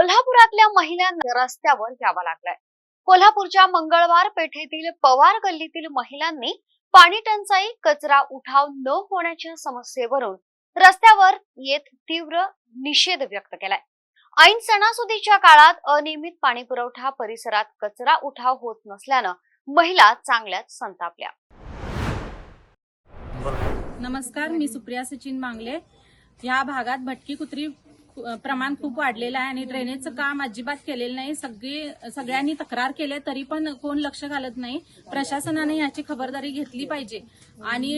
कोल्हापुरातल्या महिलांना रस्त्यावर यावं लागलंय. कोल्हापूरच्या मंगळवार पेठेतील पवार गल्लीतील महिलांनी पाणी टंचाई कचरा उठाव न होण्याच्या समस्येवरून रस्त्यावर येत तीव्र निषेध व्यक्त केलाय. ऐन सणासुदीच्या काळात अनियमित पाणी पुरवठा परिसरात कचरा उठाव होत नसल्यानं महिला चांगल्याच संतापल्या. नमस्कार मी सुप्रिया सचिन मांगले. या भागात भटकी कुत्री प्रमाण खूप वाढलेलं आहे आणि ड्रेनेजचं काम अजिबात केलेलं नाही. सगळी सगळ्यांनी तक्रार केली तरी पण कोण लक्ष घालत नाही. प्रशासनाने याची खबरदारी घेतली पाहिजे. आणि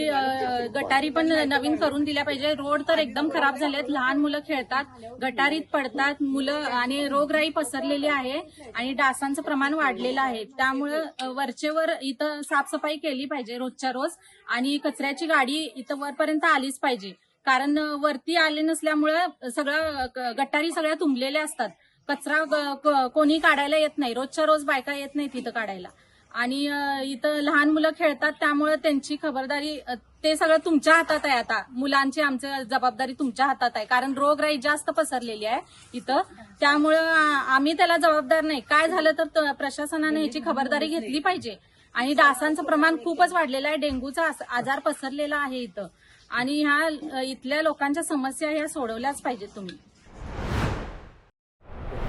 गटारी पण नवीन करून दिल्या पाहिजे. रोड तर एकदम खराब झाले आहेत लहान मुलं खेळतात गटारीत पडतात मुलं आणि रोगराई पसरलेली आहे आणि डासांचं प्रमाण वाढलेलं आहे. त्यामुळं वरचेवर इथं साफसफाई केली पाहिजे रोजच्या रोज आणि कचऱ्याची गाडी इथं वरपर्यंत आलीच पाहिजे. कारण वरती आले नसल्यामुळं सगळं गट्टारी गटारी सगळ्या तुंबलेल्या असतात. कचरा कोणी काढायला येत नाही. रोजच्या रोज बायका येत नाही तिथं काढायला. आणि इथं लहान मुलं खेळतात त्यामुळे त्यांची खबरदारी ते सगळं तुमच्या हातात आहे आता. मुलांची आमची जबाबदारी तुमच्या हातात आहे. कारण रोगराई जास्त पसरलेली आहे इथं. त्यामुळं आम्ही त्याला जबाबदार नाही. काय झालं तर प्रशासनाने याची खबरदारी घेतली पाहिजे. आणि डासांचं प्रमाण खूपच वाढलेलं आहे. डेंग्यूचा आजार पसरलेला आहे इथं. आणि ह्या इथल्या लोकांच्या समस्या ह्या सोडवल्याच पाहिजेत तुम्ही.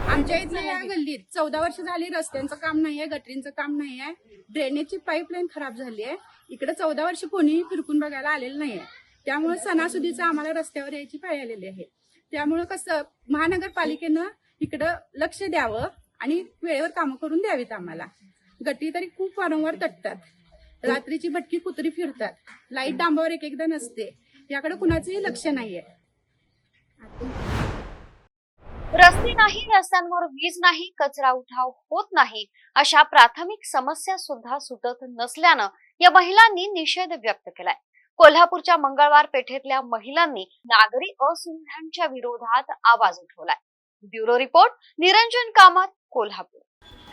आमच्या इथल्या या गल्लीत चौदा वर्ष झाली रस्त्यांचं काम नाहीये गटरींचं काम नाहीये. ड्रेनेजची पाईपलाईन खराब झाली आहे इकडे चौदा वर्ष कोणीही फिरकून बघायला आलेलं नाहीये. त्यामुळे सणासुदीचं आम्हाला रस्त्यावर यायची पाळी आलेली आहे. त्यामुळे कसं महानगरपालिकेनं इकडं लक्ष द्यावं आणि वेळेवर कामं करून द्यावीत आम्हाला. गटी तरी खूप वारंवार तटतात. रात्रीची भटकी कुत्री फिरतात. लाइट डांबावर एक एकदा नसते. याकडे कुणाचंही लक्ष नाहीये. रस्ते नाही रस्त्यांवर वीज नाही कचरा उठाव होत नाही. अशा प्राथमिक समस्या सुद्धा सुटत नसल्यानं या महिलांनी निषेध व्यक्त केलाय. कोल्हापूरच्या मंगळवार पेठेतल्या महिलांनी नागरी असुविधांच्या विरोधात आवाज उठवलाय. Bureau report Niranjan Kamat Kolhapur.